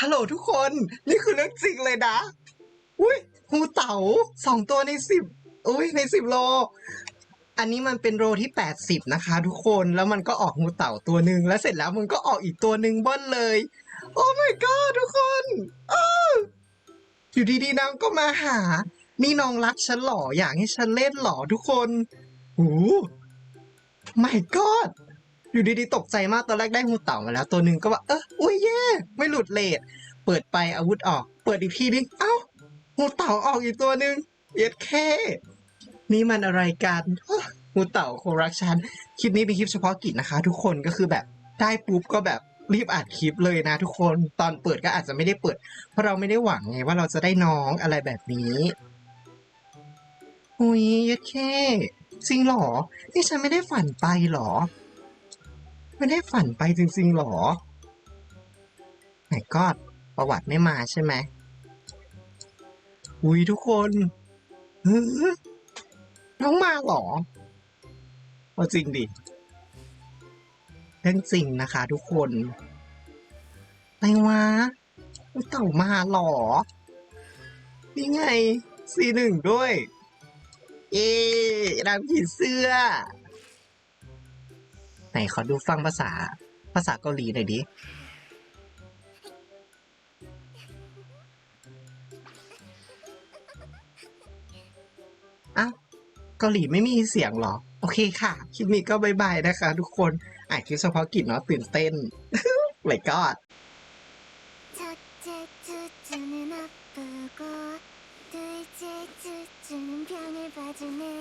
ฮัลโหลทุกคน นี่คือเรื่องจริงเลยนะ อุ้ยงูเต๋าสองตัวในสิบอุ้ยในสิบโล อันนี้มันเป็นโลที่แปดสิบนะคะ ทุกคนแล้วมันก็ออกงูเต่าตัวหนึ่งแล้วเสร็จแล้วมันก็ออกอีกตัวหนึ่งเบิ้ลเลย โอ้ my god ทุกคนอ้าอยู่ดีๆนางก็มาหา นี่น้องรักฉันเหรออยากให้ฉันเล่นเหรอทุกคนหู my god อยู่ดีๆตกใจมากตอนแรกได้งูเต่ามาแล้ว ตัวหนึ่งก็ว่าเอออุ้ยเย่ไม่หลุดเลทเปิดไปอาวุธออก เปิดอีกทีนึงเอ้างูเต่าออกอีกตัวหนึ่งเย็ดแค่นี่มันอะไรกันงูเต่าโครักชันคลิปนี้เป็นคลิปเฉพาะกิจนะคะ ทุกคนก็คือแบบได้ปุ๊บก็แบบรีบอัดคลิปเลยนะทุกคนตอนเปิดก็อาจจะไม่ได้เปิด เพราะเราไม่ได้หวังไงว่าเราจะได้น้องอะไรแบบนี้อุ้ยเย็ดแค่จริงหรอ นี่ฉันไม่ได้ฝันไปหรอ ไม่ได้ฝันไปจริงๆหรอไหนก็ประวัติไม่มาใช่ไหมอุ้ยทุกคนเฮ้อน้องมาหรอเอาจริงดิเรื่องจริงนะคะทุกคนอะไรวะเต่ามาหรอ นี่ไงสีหนึ่งด้วย เอ๊นางผีเสื้อ ไหนขอดูฟังภาษา ภาษาเกาหลีหน่อยดิ อ้าวเกาหลีไม่มีเสียงเหรอ โอเคค่ะ คลิปนี้ก็บายบายนะคะทุกคนอ่านคลิปเฉพาะกิจเนาะตื่นเต้น เลยก็ 첫째 두주는 아프고 둘째 두주는 병을 봐주네